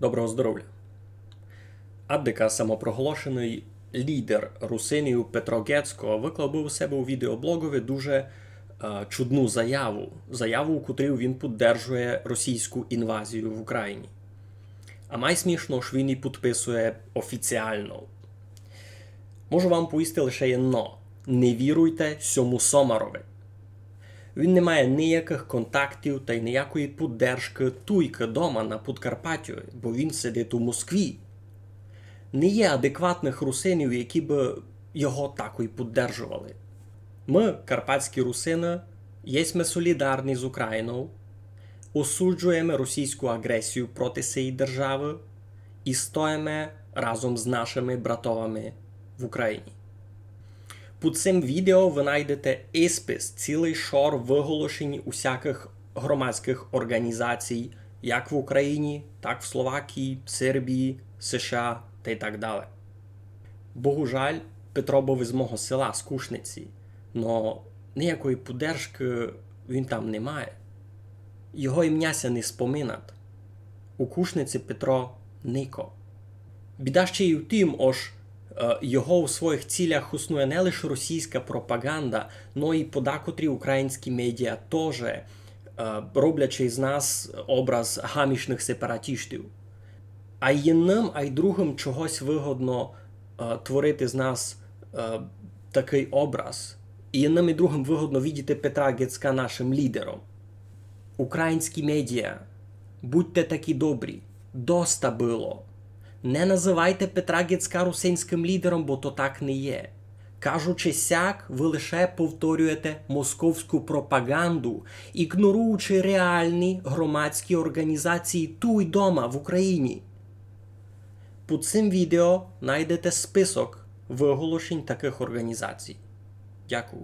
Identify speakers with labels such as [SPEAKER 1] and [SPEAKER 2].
[SPEAKER 1] Доброго здоров'я. Аддика, самопроголошений лідер русинів Петро Гецько, виклав би у себе у відеоблогові дуже е, чудну заяву. Заяву, у котрій він піддержує російську інвазію в Україні. А найсмішно, що він її підписує офіціально. Можу вам поїсти лише єдно. Не віруйте сьому Сомарові. Він не має ніяких контактів та й ніякої піддержки туйки дома на Подкарпаттю, бо він сидить у Москві. Не є адекватних русинів, які б його тако й піддержували. Ми, карпатські русини, єсме солідарні з Україною, осуджуємо російську агресію проти цієї держави і стоїмо разом з нашими братовами в Україні. Під цим відео ви знайдете іспис, цілий шор виголошень усяких громадських організацій, як в Україні, так в Словакії, Сербії, США та й так далі. Богу жаль, Петро був із мого села з Кушниці, но ніякої подержки він там не має. Його ім'яся не споминат. У Кушниці Петро Нико. Біда ще й у тім, ож його у своїх цілях існує не лише російська пропаганда, но і подакотрі українські медіа теж, е, роблячи із нас образ гамішних сепаратістів. А й одним, а й другим чогось вигодно е, творити з нас е, такий образ. І одним і другим вигодно видіти Петра Гецька нашим лідером. Українські медіа, будьте такі добрі, доста було. Не називайте Петра Гецька русинським лідером, бо то так не є. Кажучи сяк, ви лише повторюєте московську пропаганду, ігноруючи реальні громадські організації ту й дома в Україні. Під цим відео знайдете список виголошень таких організацій. Дякую.